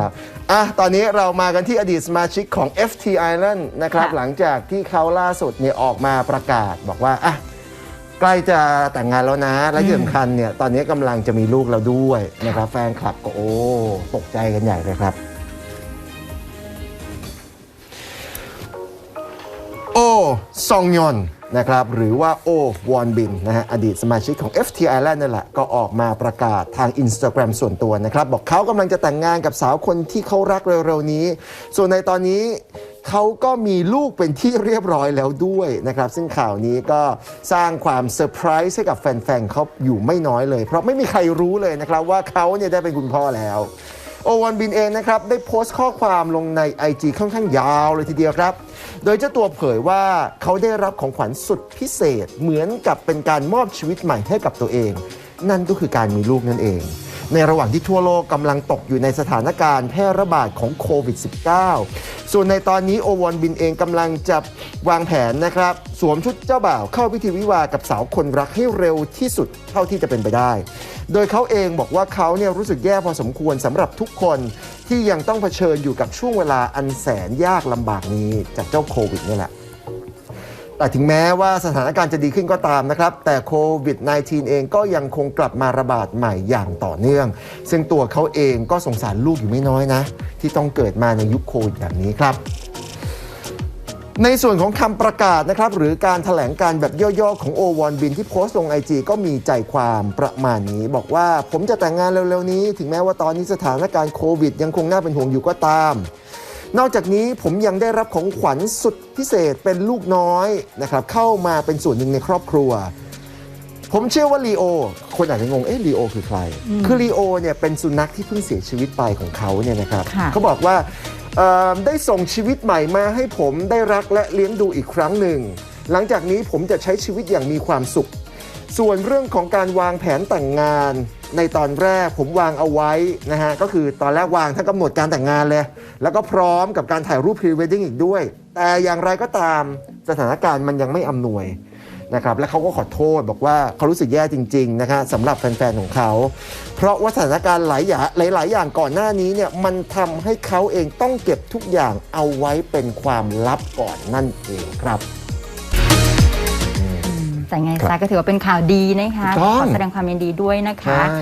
นะครับอะตอนนี้เรามากันที่อดีตสมาชิกของ FT Island นะครับค่ะหลังจากที่เขาล่าสุดเนี่ยออกมาประกาศบอกว่าอะใกล้จะแต่งงานแล้วนะ และที่สำคัญเนี่ยตอนนี้กำลังจะมีลูกแล้วด้วยนะครับ แฟนคลับก็โอ้ตกใจกันใหญ่เลยครับ ซองยอนนะครับหรือว่าโอวอนบินนะฮะอดีตสมาชิกของ FT Island นั่นแหละ ก็ออกมาประกาศทาง Instagram ส่วนตัวนะครับ บอกเขากำลังจะแต่งงานกับสาวคนที่เขารักเร็วๆนี้ ส่วนในตอนนี้เขาก็มีลูกเป็นที่เรียบร้อยแล้วด้วยนะครับ ซึ่งข่าวนี้ก็สร้างความเซอร์ไพรส์ให้กับแฟนๆเขาอยู่ไม่น้อยเลย เพราะไม่มีใครรู้เลยนะครับว่าเขาเนี่ยได้เป็นคุณพ่อแล้ว โอวันบินเองนะครับได้โพสต์ข้อความลงใน IG ค่อนข้างยาวเลยทีเดียวครับ โดยเจ้าตัวเผยว่าเขาได้รับของขวัญสุดพิเศษเหมือนกับเป็นการมอบชีวิตใหม่ให้กับตัวเอง นั่นก็คือการมีลูกนั่นเอง ในระหว่างที่ทั่วโลกกำลังตกอยู่ในสถานการณ์แพร่ระบาดของโควิด -19 ส่วนในตอนนี้โอวอนบินเองกำลังจะวางแผนนะครับ สวมชุดเจ้าบ่าวเข้าพิธีวิวากับสาวคนรักให้เร็วที่สุดเท่าที่จะเป็นไปได้ โดยเขาเองบอกว่าเขาเนี่ยรู้สึกแย่พอสมควรสำหรับทุกคนที่ยังต้องเผชิญอยู่กับช่วงเวลาอันแสนยากลำบากนี้จากเจ้าโควิดนี่แหละแต่ถึงแม้ว่าสถานการณ์จะดีขึ้นก็ตามนะครับ แต่โควิด -19 เองก็ยังคงกลับมาระบาดใหม่อย่างต่อเนื่อง ซึ่งตัวเขาเองก็สงสารลูกอยู่ไม่น้อยนะ ที่ต้องเกิดมาในยุคโควิดแบบนี้ครับ ในส่วนของคำประกาศนะครับหรือการถแถลงการแบบย่อๆของโอวอนบินที่โพสต์ลงไอจก็มีใจความประมาณนี้ บอกว่าผมจะแต่งงานเร็วๆนี้ ถึงแม้ว่าตอนนี้สถานการณ์โควิด ยังคงน่าเป็นห่วงอยู่ก็ตาม นอกจากนี้ผมยังได้รับของขวัญสุดพิเศษเป็นลูกน้อยนะครับเข้ามาเป็นส่วนหนึ่งในครอบครัว ผมเชื่อว่าลีโอ คนอาจจะงง เอ๊ะลีโอคือใคร คือลีโอเนี่ยเป็นสุนัขที่เพิ่งเสียชีวิตไปของเขาเนี่ยนะครับค่ะเขาบอกว่าเอ่อ ได้ส่งชีวิตใหม่มาให้ผมได้รักและเลี้ยงดูอีกครั้งหนึ่ง หลังจากนี้ผมจะใช้ชีวิตอย่างมีความสุข ส่วนเรื่องของการวางแผนแต่งงาน ในตอนแรกผมวางเอาไว้นะฮะก็คือตอนแรกวางทั้งกำหนดการแต่งงานเลย แล้วก็พร้อมกับการถ่ายรูปพรีเวดดิ้งอีกด้วย แต่อย่างไรก็ตามสถานการณ์มันยังไม่อำนวย นะครับและเขาก็ขอโทษบอกว่าเขารู้สึกแย่จริงๆนะคะสำหรับแฟนๆของเขา เพราะว่าสถานการณ์หลายอย่างหลาย ๆ อย่างก่อนหน้านี้เนี่ยมันทำให้เขาเองต้องเก็บทุกอย่างเอาไว้เป็นความลับก่อนนั่นเองครับแต่ไงครับซะก็ถือว่าเป็นข่าวดีนะคะถูกต้องขอแสดงความยินดีด้วยนะคะใช่